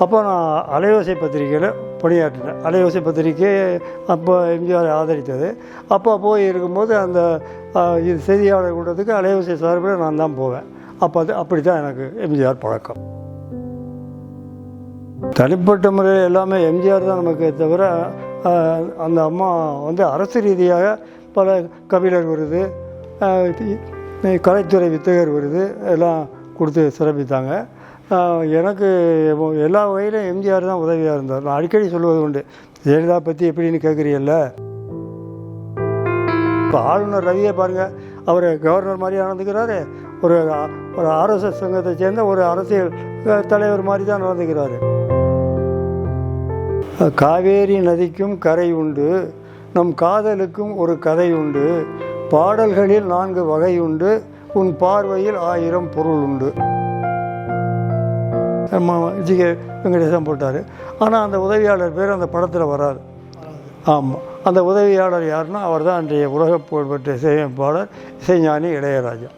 அப்போ நான் அலையோசை பத்திரிக்கையில் பணியாற்றினேன். அலையோசை பத்திரிக்கை அப்போ எம்ஜிஆர் ஆதரித்தது. அப்போ போய் இருக்கும்போது அந்த இது செய்தியாளர் கூட்டத்துக்கு அலையோசை சார்பில் நான் தான் போவேன். அப்போ அது அப்படி தான் எனக்கு எம்ஜிஆர் பழக்கம். தனிப்பட்ட முறையில் எல்லாமே எம்ஜிஆர் தான் நமக்கு தவிர அந்த அம்மா வந்து அரசு ரீதியாக பல கபிலர் விருது கலைத்துறை வித்தகர் விருது எல்லாம் கொடுத்து சிறப்பித்தாங்க. எனக்கு எல்லா வகையிலும் எம்ஜிஆர் தான் உதவியாக இருந்தார். நான் அடிக்கடி சொல்வது உண்டு. ஜெயலலிதா பற்றி எப்படின்னு கேட்குறீல்ல இப்போ ஆளுநர் ரவியை பாருங்கள் அவர் கவர்னர் மாதிரி நடந்துக்கிறாரு. ஒரு ஒரு ஆர்எஸ்எஸ் சங்கத்தை சேர்ந்த ஒரு அரசியல் தலைவர் மாதிரி தான் நடந்துக்கிறாரு. காவேரி நதிக்கும் கரை உண்டு. நம் காதலுக்கும் ஒரு கதை உண்டு. பாடல்களில் நான்கு வகை உண்டு. உன் பார்வையில் ஆயிரம் பொருள் உண்டு. ஜி கே வெங்கடேசன் போட்டார். ஆனால் அந்த உதவியாளர் பேர் அந்த படத்தில் வராது. ஆமாம் அந்த உதவியாளர் யாருன்னா அவர் தான் அன்றைய உலக புகழ்பெற்ற இசையமைப்பாளர் இசைஞானி இளையராஜா.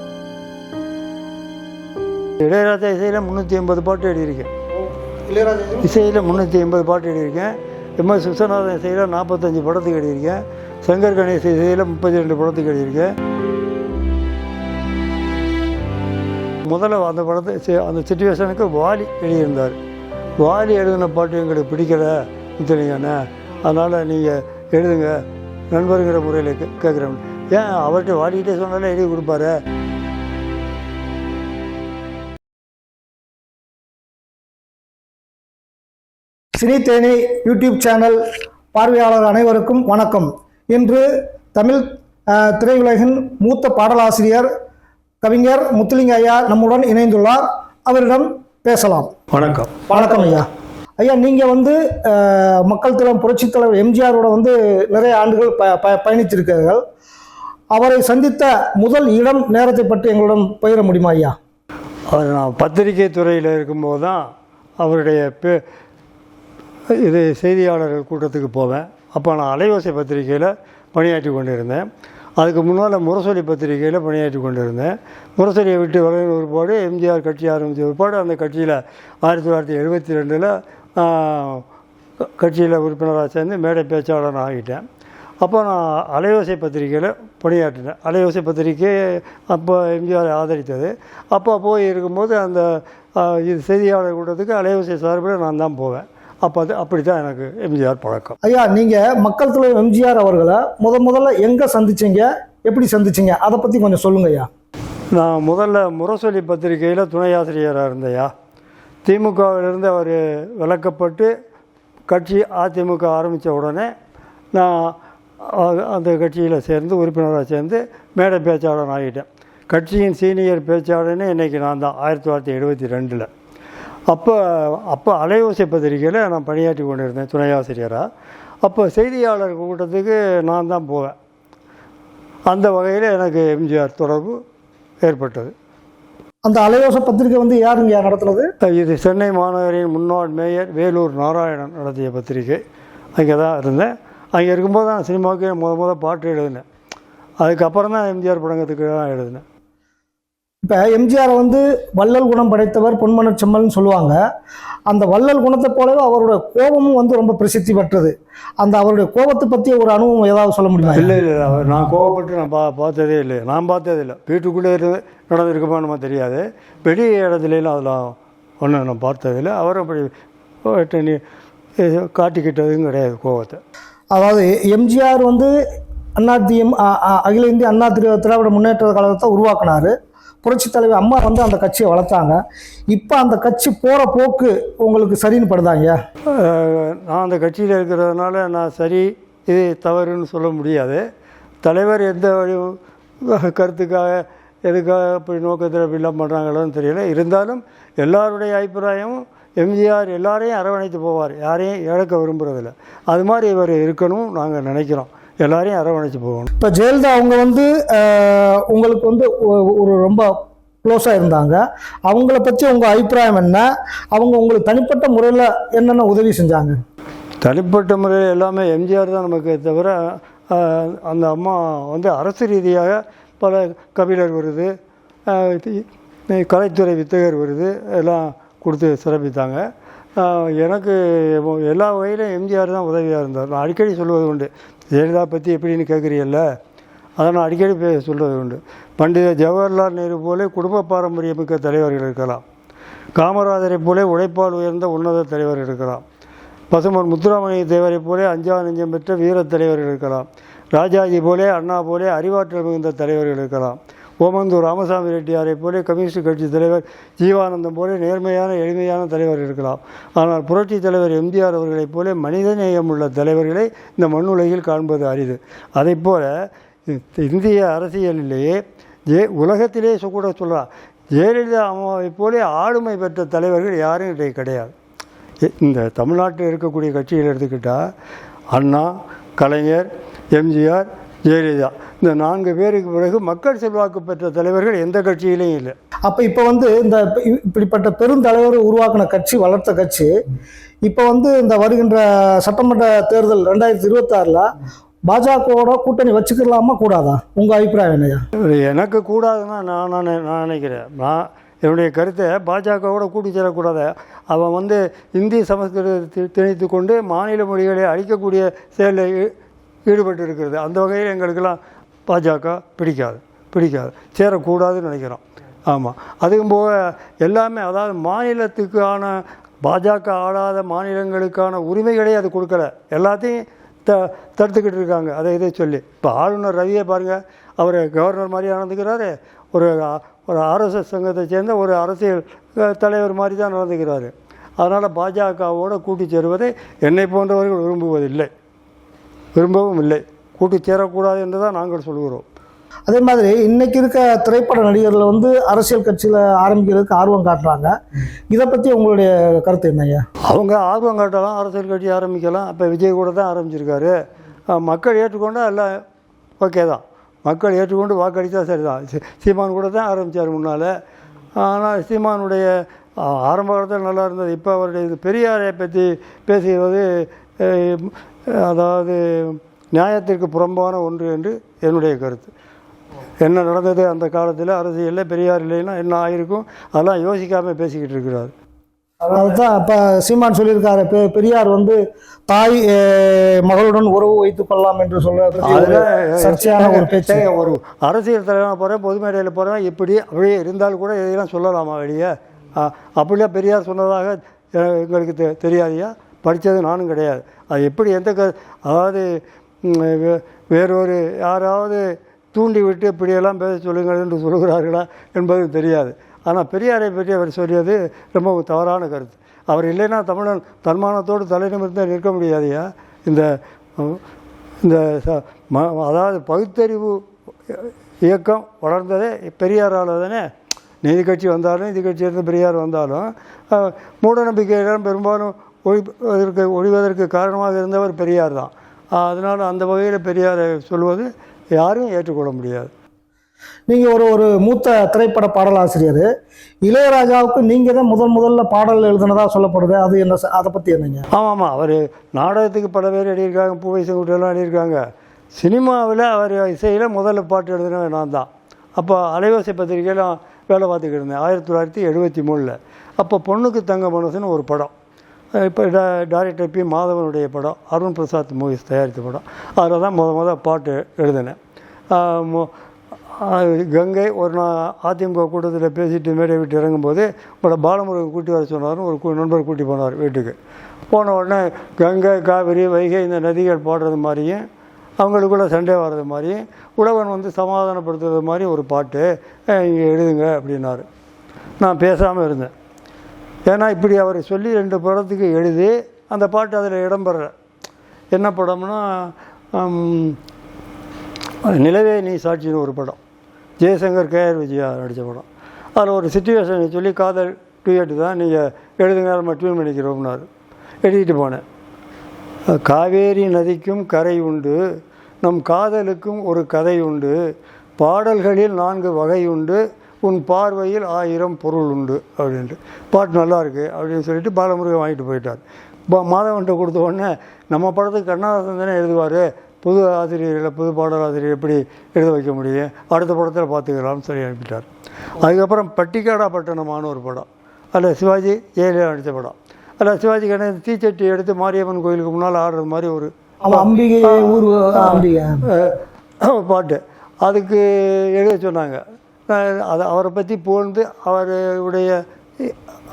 இளையராஜா இசையில் முந்நூற்றி எண்பது பாட்டு எழுதியிருக்கேன். இளையராஜா இசையில் முந்நூற்றி எண்பது பாட்டு எழுதியிருக்கேன். எம்எஸ் விஸ்வநாதன் இசையில் நாற்பத்தஞ்சு படத்துக்கு எழுதியிருக்கேன். சங்கர் கணேஷ் இசையில் முப்பத்தி ரெண்டு படத்துக்கு எழுதியிருக்கேன். முதல்ல அந்த படத்தை சி- அந்த சுச்சுவேஷனுக்கு வாலி எழுதியிருந்தார். வாலி எழுதின பாட்டு எங்களுக்கு பிடிக்கல தெரியுங்கண்ணே அதனால் நீங்கள் எழுதுங்க நண்பருங்கிற முறையில் கே கேட்குறேன் ஏன் அவர்கிட்ட வாடிக்கிட்டே சொன்னாலே எழுதி கொடுப்பாரு? சினி தேனி யூடியூப் சேனல் பார்வையாளர் அனைவருக்கும் வணக்கம். இன்று தமிழ் திரையுலகின் மூத்த பாடலாசிரியர் கவிஞர் முத்துலிங்க ஐயா நம்முடன் இணைந்துள்ளார். அவரிடம் பேசலாம். வணக்கம். வணக்கம் ஐயா. ஐயா நீங்கள் வந்து மக்கள் திலம் புரட்சித் தலைவர் எம்ஜிஆரோட வந்து நிறைய ஆண்டுகள் ப ப பயணித்திருக்கிறீர்கள். அவரை சந்தித்த முதல் இடம் நேரத்தை பற்றி எங்களுடன் பகிர முடியுமா ஐயா? அவர் நான் பத்திரிகை துறையில் இருக்கும்போது தான் அவருடைய பே இது செய்தியாளர்கள் கூட்டத்துக்கு போவேன். அப்போ நான் அலைவாசி பத்திரிகையில் பணியாற்றி கொண்டிருந்தேன். அதுக்கு முன்னால் முரசொலி பத்திரிகையில் பணியாற்றி கொண்டிருந்தேன். முரசொலியை விட்டு வரையில் ஒருபாடு எம்ஜிஆர் கட்சி ஆரம்பித்த ஒருபாடு அந்த கட்சியில் ஆயிரத்தி தொள்ளாயிரத்தி எழுபத்தி ரெண்டில் கட்சியில் உறுப்பினராக சேர்ந்து மேடை பேச்சாளர் ஆகிட்டேன். அப்போ நான் அலையோசை பத்திரிக்கையில் பணியாற்றினேன். அலையோசை பத்திரிக்கை அப்போ எம்ஜிஆர் ஆதரித்தது. அப்போ போய் இருக்கும்போது அந்த இது செய்தியாளர் கூட்டத்துக்கு அலையோசை சார்பில் நான் தான் போவேன். அப்போ அது அப்படி தான் எனக்கு எம்ஜிஆர் பழக்கம். ஐயா நீங்க மக்கள் தலைவர் எம்ஜிஆர் அவர்களை முத முதல்ல எங்க சந்திச்சீங்க? எப்படி சந்திச்சீங்க? அதை பத்தி கொஞ்சம் சொல்லுங்க ஐயா. நான் முதல்ல முரசொலி பத்திரிகையில் துணை ஆசிரியராக இருந்தையா திமுகவிலிருந்து அவர் விலக்கப்பட்டு கட்சி அதிமுக ஆரம்பித்த உடனே நான் அந்த கட்சியில் சேர்ந்து உறுப்பினராக சேர்ந்து மேடை பேச்சாளர் ஆகிட்டேன். கட்சியின் சீனியர் பேச்சாளர்னு இன்றைக்கி நான் தான் ஆயிரத்தி தொள்ளாயிரத்தி எழுபத்தி ரெண்டில். அப்போ அப்போ அலையோசை பத்திரிகையில் நான் பணியாற்றி கொண்டிருந்தேன் துணை ஆசிரியராக அப்போ செய்தியாளர் கூட்டத்துக்கு நான் தான் போவேன். அந்த வகையில் எனக்கு எம்ஜிஆர் தொடர்பு ஏற்பட்டது. அந்த அலையோச பத்திரிக்கை வந்து யாருங்க நடத்துனது? இது சென்னை மாநகரின் முன்னாள் மேயர் வேலூர் நாராயணன் நடத்திய பத்திரிகை. அங்கே தான் இருந்தேன். அங்கே இருக்கும்போது தான் சினிமாவுக்கு முத முத பாட்டு எழுதினேன். அதுக்கப்புறம் தான் எம்ஜிஆர் படங்கத்துக்கு தான் எழுதினேன். இப்போ எம்ஜிஆர் வந்து வள்ளல் குணம் படைத்தவர் பொன்மனச் செம்மல்னு சொல்லுவாங்க. அந்த வள்ளல் குணத்தை போலவே அவரோட கோபமும் வந்து ரொம்ப பிரசித்தி பெற்றது. அந்த அவருடைய கோபத்தை பற்றி ஒரு அனுபவம் ஏதாவது சொல்ல முடியுமா? இல்லை இல்லை அவர் நான் கோவப்பட்டு நான் பா பார்த்ததே இல்லை. நான் பார்த்ததே இல்லை வீட்டுக்குள்ளே இருந்து நடந்திருக்குமா நம்ம தெரியாது. வெளி இடத்துலலாம் அதெல்லாம் ஒன்றும் நான் பார்த்ததில்லை. அவர் அப்படி காட்டிக்கிட்டதும் கிடையாது கோவத்தை அதாவது எம்ஜிஆர் வந்து அண்ணா திஎம் அகில இந்திய அண்ணா திரு திராவிட முன்னேற்ற கழகத்தை உருவாக்குனாரு. புரட்சி தலைவர் அம்மா வந்து அந்த கட்சியை வளர்த்தாங்க. இப்போ அந்த கட்சி போகிற போக்கு உங்களுக்கு சரின்னு படுதாங்க நான் அந்த கட்சியில் இருக்கிறதுனால நான் சரி இது தவறுன்னு சொல்ல முடியாது. தலைவர் எந்த கருத்துக்காக எதுக்காக இப்படி நோக்கத்தில் அப்படிலாம் பண்ணுறாங்களோன்னு தெரியல. இருந்தாலும் எல்லாருடைய அபிப்பிராயமும் எம்ஜிஆர் எல்லாரையும் அரவணைத்து போவார். யாரையும் இழக்க விரும்புகிறதில்ல அது மாதிரி இவர் இருக்கணும் நாங்கள் நினைக்கிறோம். எல்லாரையும் அரவணைச்சு போகணும். இப்போ ஜெயலலிதா அவங்க வந்து உங்களுக்கு வந்து ஒரு ரொம்ப க்ளோஸாக இருந்தாங்க. அவங்கள பற்றி உங்கள் அபிப்பிராயம் என்ன? அவங்க உங்களுக்கு தனிப்பட்ட முறையில் என்னென்ன உதவி செஞ்சாங்க? தனிப்பட்ட முறையில் எல்லாமே எம்ஜிஆர் தான் நமக்கு தவிர அந்த அம்மா வந்து அரசு ரீதியாக பல கபிலர் விருது கலைத்துறை வித்தகர் விருது எல்லாம் கொடுத்து சிறப்பித்தாங்க. எனக்கு எல்லா வகையிலும் எம்ஜிஆர் தான் உதவியாக இருந்தார். நான் அடிக்கடி சொல்வது உண்டு. ஜெயலலிதா பற்றி எப்படின்னு கேட்குறீல்ல அதை நான் அடிக்கடி பே சொல்வது உண்டு. பண்டித ஜவஹர்லால் நேரு போல குடும்ப பாரம்பரியமிக்க தலைவர்கள் இருக்கலாம். காமராஜரை போல உழைப்பால் உயர்ந்த உன்னத தலைவர் இருக்கலாம். பசுமன் முத்துராமலிங்க தேவரை போலே அஞ்சா நெஞ்சம் பெற்ற வீரத் தலைவர்கள் இருக்கலாம். ராஜாஜி போலே அண்ணா போலே அறிவாற்றல் மிகுந்த தலைவர்கள் இருக்கலாம். ஓமந்தூர் ராமசாமி ரெட்டியாரை போல கம்யூனிஸ்ட் கட்சி தலைவர் ஜீவானந்தம் போல நேர்மையான எளிமையான தலைவர் இருக்கலாம். ஆனால் புரட்சி தலைவர் எம்ஜிஆர் அவர்களைப் போல மனிதநேயம் உள்ள தலைவர்களை இந்த மண்ணுலகில் காண்பது அரிது. அதைப் போல இந்திய அரசியலிலேயே ஜே உலகத்திலே கூட சொல்லலாம் ஜெயலலிதா அம்மாவைப் போலே ஆளுமை பெற்ற தலைவர்கள் யாரும் இன்றைக்கு கிடையாது. இந்த தமிழ்நாட்டில் இருக்கக்கூடிய கட்சிகள் எடுத்துக்கிட்டால் அண்ணா கலைஞர் எம்ஜிஆர் ஜெயலலிதா. இந்த நான்கு பேருக்கு பிறகு மக்கள் செல்வாக்கு பெற்ற தலைவர்கள் எந்த கட்சியிலையும் இல்லை. அப்போ இப்போ வந்து இந்த இப்படிப்பட்ட பெருந்தலைவர் உருவாக்கின கட்சி வளர்த்த கட்சி இப்போ வந்து இந்த வருகின்ற சட்டமன்ற தேர்தல் ரெண்டாயிரத்தி இருபத்தாறில் பாஜகவோட கூட்டணி வச்சுக்கலாமா கூடாதா? உங்கள் அபிப்பிராயம் என்னையா எனக்கு கூடாதுன்னா நான் நான் நான் நினைக்கிறேன். நான் என்னுடைய கருத்தை பாஜகவோட கூட்டி சேரக்கூடாது அவன் வந்து இந்தி சமஸ்கிருதத்தை திணித்து கொண்டு மாநில மொழிகளை அழிக்கக்கூடிய செயலில் ஈ- ஈடுபட்டு இருக்கிறது அந்த வகையில் எங்களுக்கெல்லாம் பாஜக பிடிக்காது பிடிக்காது. சேரக்கூடாதுன்னு நினைக்கிறோம். ஆமாம் அதுக்கும் போக எல்லாமே அதாவது மாநிலத்துக்கான பாஜக ஆளாத மாநிலங்களுக்கான உரிமைகளே அது கொடுக்கல. எல்லாத்தையும் த தடுத்துக்கிட்டு இருக்காங்க. அதை இதை சொல்லி. இப்போ ஆளுநர் ரவியை பாருங்கள் அவர் கவர்னர் மாதிரி நடந்துக்கிறாரு. ஒரு ஒரு ஆர்எஸ்எஸ் சங்கத்தை சேர்ந்த ஒரு அரசியல் தலைவர் மாதிரி தான் நடந்துக்கிறாரு. அதனால் பாஜகவோடு கூட்டி சேருவதை என்னை போன்றவர்கள் விரும்புவதில்லை. விரும்பவும் இல்லை. கூட்டி சேரக்கூடாது என்று தான் நாங்கள் சொல்கிறோம். அதே மாதிரி இன்னைக்கு இருக்க திரைப்பட நடிகர்கள் வந்து அரசியல் கட்சியில் ஆரம்பிக்கிறதுக்கு ஆர்வம் காட்டுறாங்க. இதை பற்றி உங்களுடைய கருத்து என்னய்யா அவங்க ஆர்வம் காட்டலாம் அரசியல் கட்சி ஆரம்பிக்கலாம். இப்போ விஜய் கூட தான் ஆரம்பிச்சிருக்காரு. மக்கள் ஏற்றுக்கொண்டா எல்லாம் ஓகே தான். மக்கள் ஏற்றுக்கொண்டு வாக்களித்தா சரிதான். சீ- சீமான் கூட தான் ஆரம்பித்தார் முன்னால். ஆனால் சீமானுடைய ஆரம்ப காலத்தில் நல்லா இருந்தது. இப்போ அவருடைய பெரியாரை பற்றி பேசுகிறது அதாவது நியாயத்திற்கு புறம்பான ஒன்று என்று என்னுடைய கருத்து. என்ன நடந்தது அந்த காலத்தில்? அரசியலில் பெரியார் இல்லைன்னா என்ன ஆயிருக்கும்? அதெல்லாம் யோசிக்காமல் பேசிக்கிட்டு இருக்கிறார். அதுதான் இப்போ சீமான் சொல்லியிருக்காரு பெரியார் வந்து தாய் மகளுடன் உறவு வைத்துக் கொள்ளலாம் என்று சொல்ல சர்ச்சையான ஒரு பேச்சு. ஒரு அரசியல் தலைவராக போகிறேன் பொது மேடையில் போகிறேன் இப்படி அப்படியே இருந்தால் கூட இதையெல்லாம் சொல்லலாமா வெளியே? அப்படிலாம் பெரியார் சொன்னதாக எங்களுக்கு தெ தெரியாதியா? படித்தது நானும் கிடையாது. அது எப்படி எந்த க அதாவது வே- வேறொரு யாராவது தூண்டி விட்டு இப்படியெல்லாம் பேச சொல்லுங்கள் என்று சொல்கிறார்களா என்பது தெரியாது. ஆனால் பெரியாரை பற்றி அவர் சொல்லியது ரொம்ப தவறான கருத்து. அவர் இல்லைன்னா தமிழன் தன்மானத்தோடு தலைநிமிர்ந்து நிற்க முடியாதையா இந்த இந்த அதாவது பகுத்தறிவு இயக்கம் வளர்ந்ததே பெரியாரால் தானே நீதி கட்சி வந்தாலும் நீதி கட்சி இருந்து பெரியார் வந்தாலும் மூட நம்பிக்கையெல்லாம் பெரும்பாலும் ஒழிவதற்கு ஒழிவதற்கு காரணமாக இருந்தவர் பெரியார் தான். அதனால் அந்த வகையில் பெரியாரை சொல்வது யாரும் ஏற்றுக்கொள்ள முடியாது. நீங்கள் ஒரு ஒரு மூத்த திரைப்பட பாடலாசிரியர். இளையராஜாவுக்கு நீங்கள் தான் முதல் முதல்ல பாடல் எழுதுனதா சொல்லப்படுது. அது என்ன அதை பற்றி என்னங்க? ஆமாம் ஆமாம் அவர் நாடகத்துக்கு பல பேர் எழுதியிருக்காங்க பூவை செங்குட்டெல்லாம் எழுதியிருக்காங்க. சினிமாவில் அவர் இசையில் முதல்ல பாட்டு எழுதினவன் நான் தான். அப்போ அலைவாசி பத்திரிகையெல்லாம் வேலை பார்த்துக்கிட்டு இருந்தேன் ஆயிரத்தி தொள்ளாயிரத்தி எழுபத்தி மூணில். அப்போ பொண்ணுக்கு தங்க மனசுன்னு ஒரு படம். இப்போ டேரக்டர் பி. மாதவனுடைய படம் அருண் பிரசாத் மூவிஸ் தயாரித்த படம். அதில் தான் முத முத பாட்டு எழுதினேன். கங்கை ஒரு நாள் அதிமுக கூட்டத்தில் பேசிட்டு மேடை விட்டு இறங்கும்போது உங்களோட பாலமுருகன் கூட்டி வர சொன்னார்னு ஒரு கூ- நண்பர் கூட்டி போனார் வீட்டுக்கு. போன உடனே கங்கை காவிரி வைகை இந்த நதிகள் பாடுறது மாதிரியும் அவங்களுக்குள்ள சண்டை வர்றது மாதிரியும் உழவன் வந்து சமாதானப்படுத்துறது மாதிரி ஒரு பாட்டு இங்கே எழுதுங்க அப்படின்னாரு. நான் பேசாமல் இருந்தேன். ஏன்னா இப்படி அவர் சொல்லி ரெண்டு படத்துக்கு எழுதி அந்த பாட்டு அதில் இடம்பெற. என்ன படம்னா நிலவே நீ சாட்சின்னு ஒரு படம். ஜெயசங்கர் கேஆர் விஜயா நடித்த படம். அதில் ஒரு சுச்சுவேஷனை சொல்லி காதல் டூயட்டு தான் நீங்கள் எழுதுங்க நம்ம டியூன் பண்ணிக்கிறோம்னாரு. எழுதிட்டு போனேன். காவேரி நதிக்கும் கரை உண்டு நம் காதலுக்கும் ஒரு கதை உண்டு பாடல்களில் நான்கு வகை உண்டு உன் பார்வையில் ஆயிரம் பொருள் உண்டு அப்படின்ட்டு. பாட்டு நல்லா இருக்கு அப்படின்னு சொல்லிட்டு பாலமுருகன் வாங்கிட்டு போயிட்டார். பா- மாதவன்கிட்ட கொடுத்த உடனே நம்ம படத்துக்கு கண்ணதாசன் தானே எழுதுவார்? புது ஆசிரியர்களை புது பாடலாசிரியர் எப்படி எழுத வைக்க முடியும்? அடுத்த படத்தில் பார்த்துக்கலாம்னு சொல்லி அனுப்பிட்டார். அதுக்கப்புறம் பட்டிக்காடா பட்டணமான ஒரு படம். அதில் சிவாஜி ஜெயலலிதா நடித்த படம். அதில் சிவாஜி கணேசன் தீச்சட்டி எடுத்து மாரியம்மன் கோயிலுக்கு முன்னால் ஆடுறது மாதிரி ஒரு அம்பிகை ஊர் பாட்டு. அதுக்கு எழுத சொன்னாங்க. அது அவரை பற்றி புகழ்ந்து அவருடைய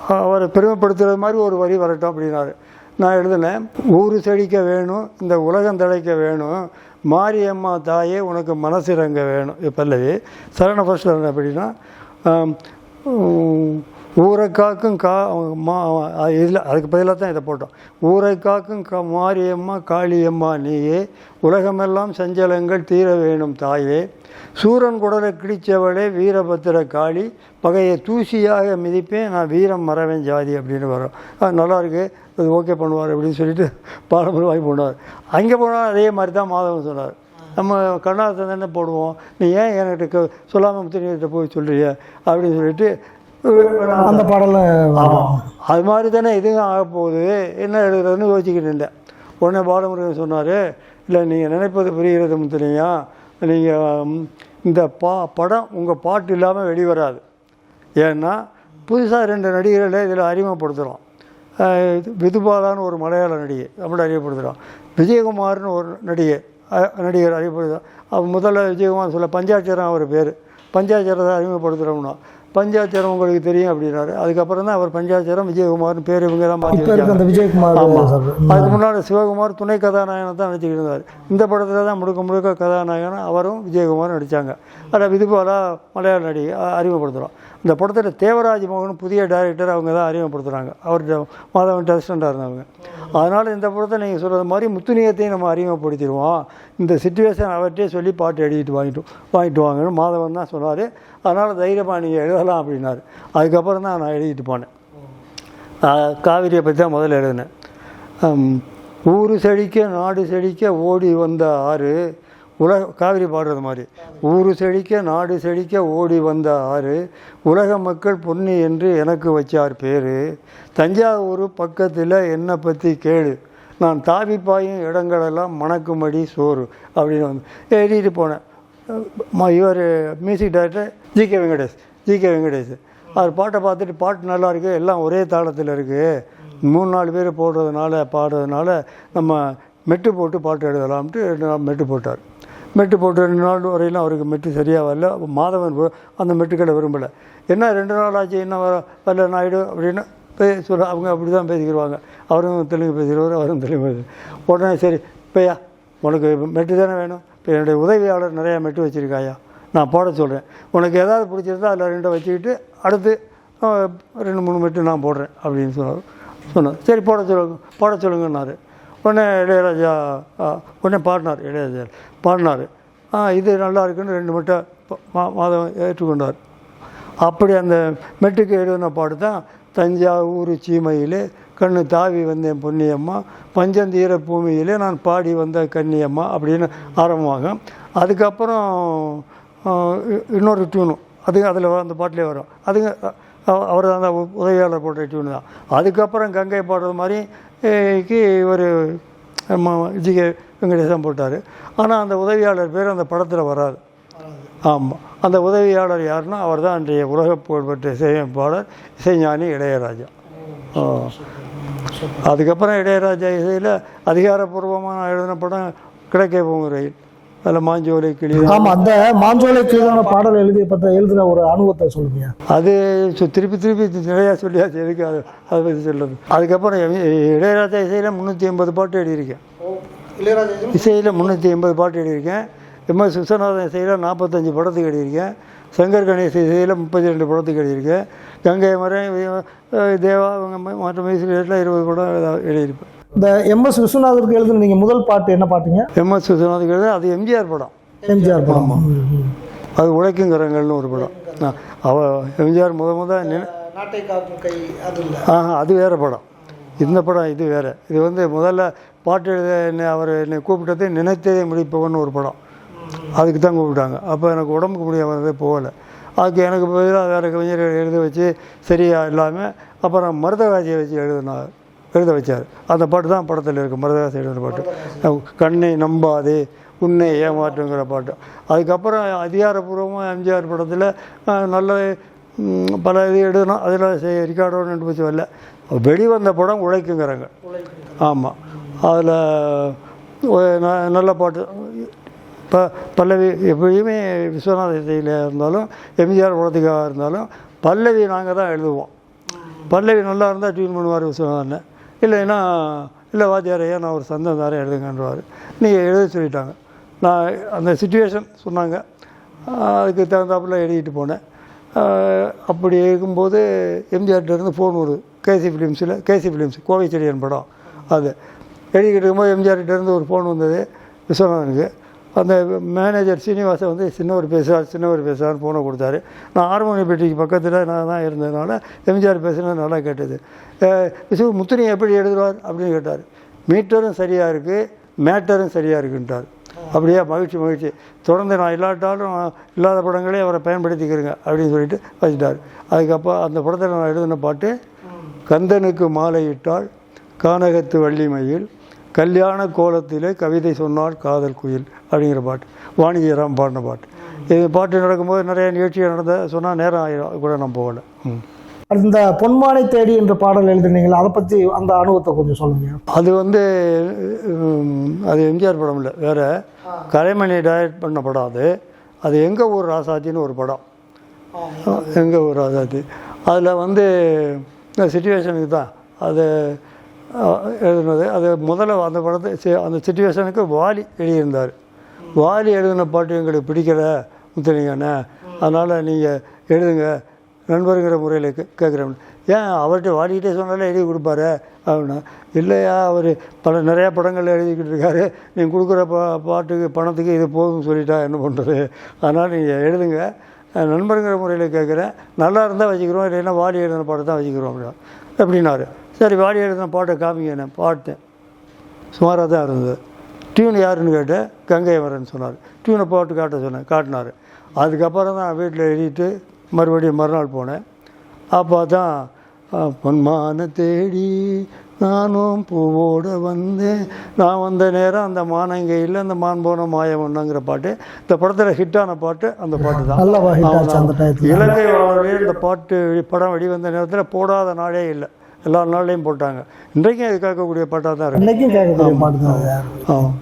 அவரை பெருமைப்படுத்துகிற மாதிரி ஒரு வரி வரட்டும் அப்படின்னாரு. நான் எழுதினேன் ஊர் செழிக்க வேணும் இந்த உலகம் தழைக்க வேணும் மாரியம்மா தாயே உனக்கு மனசிறங்க வேணும். இது பல்லவி சரண ஃபர்ஸ்ட் அப்படின்னா ஊரை காக்கும் கா மா இதில் அதுக்கு பதிலாக தான் இதை போட்டோம். ஊரை காக்கும் கா மாரியம்மா காளியம்மா நீயே உலகமெல்லாம் சஞ்சலங்கள் தீர வேணும் தாயே. சூரன் குடலை கிழிச்சவளே வீரபத்திர காளி பகையை தூசியாக மிதிப்பேன் நான் வீரம் மறவேன் ஜாதி அப்படின்னு வரும். அது நல்லாயிருக்கு அது ஓகே பண்ணுவார் அப்படின்னு சொல்லிட்டு பாடம்பரம் வாங்கி போனார் அங்கே போனால் அதே மாதிரி தான் மாதவன் சொன்னார். நம்ம கண்ணாசன் தானே போடுவோம். நீ ஏன் என்கிட்ட சொல்லாமல் முத்திரிகிட்ட போய் சொல்கிறிய அப்படின்னு சொல்லிட்டு அந்த பாடல ஆமாம் அது மாதிரி தானே இதுவும் ஆக போகுது. என்ன எழுதுறதுன்னு யோசிச்சுக்கிட்டு இருந்தேன் உடனே பாலமுருகன் சொன்னார் இல்லை நீங்கள் நினைப்பது புரிகிறது முத்துலையா நீங்கள் இந்த பா படம் உங்கள் பாட்டு இல்லாமல் வெளிவராது. ஏன்னா புதுசாக ரெண்டு நடிகர்களை இதில் அறிமுகப்படுத்துகிறோம் விதுபாலான்னு ஒரு மலையாள நடிகை தமிழ் அறிமுகப்படுத்துகிறோம் விஜயகுமார்னு ஒரு நடிகை நடிகர் அறிமுகப்படுத்துகிறோம் அவர் முதல்ல விஜயகுமார் சொல்ல பஞ்சாட்சரம் அவர் பேர். பஞ்சாட்சரத்தை அறிமுகப்படுத்துகிறோம்னா பஞ்சாட்சரம் உங்களுக்கு தெரியும் அப்படின்னாரு. அதுக்கப்புறம் தான் அவர் பஞ்சாட்சரம் விஜயகுமார்னு பேர் இவங்க தான் மாற்றி இப்போ இருக்க அந்த விஜயகுமார் ஆமாம் அதுக்கு முன்னாடி சிவகுமார் துணை கதாநாயகனை தான் நடிச்சுக்கிட்டு இருந்தார். இந்த படத்தில் தான் முழுக்க முழுக்க கதாநாயகன் அவரும் விஜயகுமாரும் நடித்தாங்க அதில் விதுபாலா மலையாள நடிகை அறிமுகப்படுத்துகிறோம் இந்த படத்தில் தேவராஜ் மோகன் புதிய டைரக்டர் அவங்க தான் அறிமுகப்படுத்துகிறாங்க அவர் மாதவன் டெஸ்டண்டாக இருந்தவங்க. அதனால் இந்த படத்தை நீங்கள் சொல்கிறது மாதிரி முத்துனியத்தையும் நம்ம அறிமுகப்படுத்திடுவோம். இந்த சுச்சுவேஷன் அவர்கிட்டே சொல்லி பாட்டு எழுதிட்டு வாங்கிட்டு வாங்கிட்டு வாங்கன்னு மாதவன் தான் சொன்னார். அதனால் தைரியமாக நீங்கள் எழுதலாம் அப்படின்னாரு. அதுக்கப்புறம் தான் நான் எழுதிட்டு போனேன். காவிரியை பற்றி தான் முதல்ல எழுதினேன். ஊர் செழிக்க நாடு செழிக்க ஓடி வந்த ஆறு உலக காவிரி பாடுறது மாதிரி. ஊரு செழிக்க நாடு செழிக்க ஓடி வந்த ஆறு உலக மக்கள் பொன்னி என்று எனக்கு வச்சார் பேர். தஞ்சாவூர் பக்கத்தில் என்னை பற்றி கேளு. நான் தாவி பாயும் இடங்களெல்லாம் மணக்குமடி சோறு அப்படின்னு வந்து எழுதிட்டு போனேன். இவர் music director G K Venkatesh G K Venkatesh. அவர் பாட்டை பார்த்துட்டு பாட்டு நல்லா இருக்குது எல்லாம் ஒரே தாளத்தில் இருக்குது மூணு நாலு பேர் போடுறதுனால பாடுறதுனால நம்ம மெட்டு போட்டு பாட்டு எழுதலாம்ட்டு மெட்டு போட்டார். மெட்டு போட்டு ரெண்டு நாள் வரையிலும் அவருக்கு மெட்டு சரியாக வரல மாதவன் அந்த மெட்டுக்களை விரும்பலை. என்ன ரெண்டு நாள் ஆச்சு என்ன வர வரல நாயுடு அப்படின்னு பே சொல்ல அவங்க அப்படி தான் பேசிக்கிடுவாங்க அவரும் தெலுங்கு பேசுகிறவர் அவரும் தெலுங்கு பேசு உடனே சரி இப்பையா உனக்கு மெட்டு தானே வேணும்? இப்போ என்னுடைய உதவியாளர் நிறையா மெட்டு வச்சுருக்காயா? நான் போட சொல்கிறேன் உனக்கு ஏதாவது பிடிச்சிருந்தா அதில் ரெண்டை வச்சுக்கிட்டு அடுத்து ரெண்டு மூணு மெட்டு நான் போடுறேன் அப்படின்னு சொன்னார். சொன்னார். சரி போட சொல்லுங்க போட சொல்லுங்கன்னாரு. உடனே இளையராஜா உடனே பாடினார் இளையராஜா பாடினார். ஆ இது நல்லா இருக்குன்னு ரெண்டு மட்டும் மாதம் ஏற்றுக்கொண்டார். அப்படி அந்த மெட்டுக்கு எழுதின பாட்டு தான் தஞ்சாவூர் சீமையிலே கண்ணு தாவி வந்தேன் பொன்னியம்மா பஞ்சந்தீர பூமியிலே நான் பாடி வந்த கன்னியம்மா அப்படின்னு ஆரம்பமாகும். அதுக்கப்புறம் இன்னொரு டியூனும் அது அதில் அந்த பாட்டிலே வரும். அதுங்க அவர் அந்த உ- உதவியாளர் போட்ட டியூனு தான். அதுக்கப்புறம் கங்கை பாடுறது மாதிரி ஒரு ஜி கே வெங்கடேசன் போட்டார். ஆனால் அந்த உதவியாளர் பேர் அந்த படத்தில் வராது. ஆமாம் அந்த உதவியாளர் யாருன்னா அவர் தான் அன்றைய உலக புகழ்பெற்ற இசையமைப்பாளர் இசைஞானி இளையராஜா. அதுக்கப்புறம் இளையராஜா இசையில் அதிகாரப்பூர்வமாக நான் எழுதின படம் கிடைக்க போகும் அதில் மாஞ்சோலை கிளி ஆமா அந்த மாஞ்சோலை கீழான பாடல் எழுதி பத்த எழுதின ஒரு அனுபவத்தை சொல்லுங்க அது திருப்பி திருப்பி நிறையா சொல்லியாச்சு எதுக்கு அது அதை பற்றி சொல்லுறது அதுக்கப்புறம் இளையராஜா இசையில் முந்நூற்றி எண்பது பாட்டு எழுதியிருக்கேன் இளையராஜா இசையில் முந்நூற்றி எண்பது பாட்டு எழுதியிருக்கேன் எம் எஸ் விஸ்வநாதன் இசையில் நாற்பத்தஞ்சு படத்துக்கு எழுதியிருக்கேன் சங்கர் கணேஷ் இசையில் முப்பத்தி ரெண்டு படத்துக்கு எழுதியிருக்கேன் கங்கை மரம் தேவா இவங்க மற்ற மியூசிக் இருபது படம் எழுத- எழுதியிருப்பேன் இந்த எம் எஸ் விஸ்வநாதருக்கு எழுதின நீங்க முதல் பாட்டு என்ன பாட்டுங்க? எம் எஸ் விஸ்வநாதன் எழுத அது எம்ஜிஆர் படம். எம்ஜிஆர் படம். அது உழைக்குங்கிறங்கள்னு ஒரு படம். அவ எம்ஜிஆர் முத முத நாட்டை காக்கும் கை அது ஆஹா அது வேறு படம். இந்த படம் இது வேறு. இது வந்து முதல்ல பாட்டு எழுத என்னை அவர் என்னை கூப்பிட்டது நினைத்ததை முடிப்பவன் ஒரு படம். அதுக்கு தான் கூப்பிட்டாங்க. அப்போ எனக்கு உடம்புக்கு முடியாமதே போகலை. அதுக்கு எனக்கு பதிலாக வேறு கவிஞர் எழுத வச்சு சரியா இல்லாமல் அப்புறம் மருதகாசியை வச்சு எழுதினார் எழுத வச்சார். அந்த பாட்டு தான் படத்தில் இருக்குது மருதகாசி பாட்டு. கண்ணை நம்பாதே உன்னை ஏமாற்றுங்கிற பாட்டு. அதுக்கப்புறம் அதிகாரப்பூர்வமாக எம்ஜிஆர் படத்தில் நல்ல பல இது எழுதணும் அதில் ரிகார்டோன்னு ரெண்டு வரல. வெளிவந்த படம் உழைக்குங்கிறாங்க. ஆமாம் அதில் நல்ல பாட்டு. ப பல்லவி எப்பயுமே விஸ்வநாத இசையில் இருந்தாலும் எம்ஜிஆர் படத்துக்காக இருந்தாலும் பல்லவி நாங்கள் தான் எழுதுவோம். பல்லவி நல்லா இருந்தால் டியூன் பண்ணுவார் விஸ்வநாதன். இல்லைன்னா இல்லை வாத்தியார் ஐயா நான் ஒரு சந்தம் தாரே எழுதுங்கன்றவார். நீங்கள் எழுத சொல்லிட்டாங்க. நான் அந்த சுச்சுவேஷன் சொன்னாங்க. அதுக்கு தகுந்தாப்புல எழுதிட்டு போனேன். அப்படி இருக்கும்போது எம்ஜிஆர்கிட்டருந்து ஃபோன் வருது. கேசி ஃபிலிம்ஸில் கேசி ஃபிலிம்ஸ் கோவை செடியன் படம். அது எழுதிக்கிட்டு இருக்கும்போது எம்ஜிஆர்கிட்ட இருந்து ஒரு ஃபோன் வந்தது. விஸ்வநாதனுக்கு. அந்த மேனேஜர் சீனிவாசன் வந்து சின்னவர் பேசுகிறார் சின்னவர் பேசுகிறார்னு ஃபோனை கொடுத்தாரு. நான் ஹார்மோனி பெட்டிக்கு பக்கத்தில் நான் தான் இருந்ததுனால எம்ஜிஆர் பேசுனது நல்லா கேட்டது. விசு முத்திரையை எப்படி எழுதுவார் அப்படின்னு கேட்டார். மீட்டரும் சரியாக இருக்குது மேட்டரும் சரியாக இருக்குன்ட்டார் அப்படியே மகிழ்ச்சி மகிழ்ச்சி. தொடர்ந்து நான் இல்லாட்டாலும் இல்லாத படங்களே அவரை பயன்படுத்திக்கிறேங்க அப்படின்னு சொல்லிட்டு வச்சுட்டார். அதுக்கப்புறம் அந்த படத்தில் நான் எழுதின பாட்டு கந்தனுக்கு மாலையிட்டால் கானகத்து வள்ளிமயில் கல்யாண கோலத்திலே கவிதை சொன்னால் காதல் குயில் அப்படிங்கிற பாட்டு. வாணிஜிராம் பாடின பாட்டு. இது பாட்டு நடக்கும்போது நிறைய நிகழ்ச்சிகள் நடந்த சொன்னால் நேரம் ஆயிரும் கூட நான் போகலை. ம். இந்த பொன்மானை தேடி என்ற பாடல் எழுதுனீங்களா? அதை பற்றி அந்த அனுபவத்தை கொஞ்சம் சொல்லுங்க. அது வந்து அது எம்ஜிஆர் படம் இல்லை வேறு. கலைமணி டைரக்ட் பண்ண படம் அது. அது எங்கள் ஊர் ராசாத்தின்னு ஒரு படம். எங்கள் ஊர் ராசாத்தி. அதில் வந்து சுச்சுவேஷனுக்கு தான். அது எழுதுனது. அது முதல்ல அந்த படத்தை அந்த சுச்சுவேஷனுக்கு வாலி எழுதியிருந்தார். வாலி எழுதின பாட்டு எங்களுக்கு பிடிக்கல முத்துலிங்கண்ணே. அதனால் நீங்கள் எழுதுங்க. நண்பருங்கிற முறையில் கே கேட்குறேன் ஏன் அவர்கிட்ட வாடிக்கிட்டே சொன்னாலே எழுதி கொடுப்பாரு? அப்படின்னா இல்லையா அவர் பல நிறையா படங்கள் எழுதிக்கிட்டு இருக்காரு. நீங்கள் கொடுக்குற பா பாட்டுக்கு பணத்துக்கு இது போதும்னு சொல்லிட்டா என்ன பண்ணுறது அதனால் நீங்கள் எழுதுங்க. நண்பருங்கிற முறையில் கேட்குறேன் நல்லா இருந்தால் வச்சுக்கிறோம். இல்லைன்னா வாடி எழுதின பாட்டை தான் வச்சுக்கிறோம் அப்படின்னா. எப்படின்னாரு. சரி வாடி எழுதின பாட்டை காமிங்க நான் பாட்டேன். சுமாராக தான் இருந்தது. டியூன் யாருன்னு கேட்டேன்? கங்கை வரேன்னு சொன்னார். டியூனை போட்டு காட்ட சொன்னேன். காட்டினார். அதுக்கப்புறம் தான் வீட்டில் எழுதிட்டு மறுபடியும் மறுநாள் போனேன். அப்போ தான் பொன்மான தேடி நானும் பூவோட வந்தேன். நான் வந்த நேரம் அந்த மானம் இங்கே இல்லை அந்த மான் போன மாயம் ஒன்றுங்கிற பாட்டு இந்த படத்தில் ஹிட்டான பாட்டு அந்த பாட்டு தான். இலங்கை வாழ்வே இந்த பாட்டு படம் வெளிவந்த நேரத்தில் போடாத நாளே இல்லை. எல்லா நாள்லையும் போட்டாங்க. இன்றைக்கும் இது கேட்கக்கூடிய பாட்டாக தான் இருக்கு அது. ஆமாம்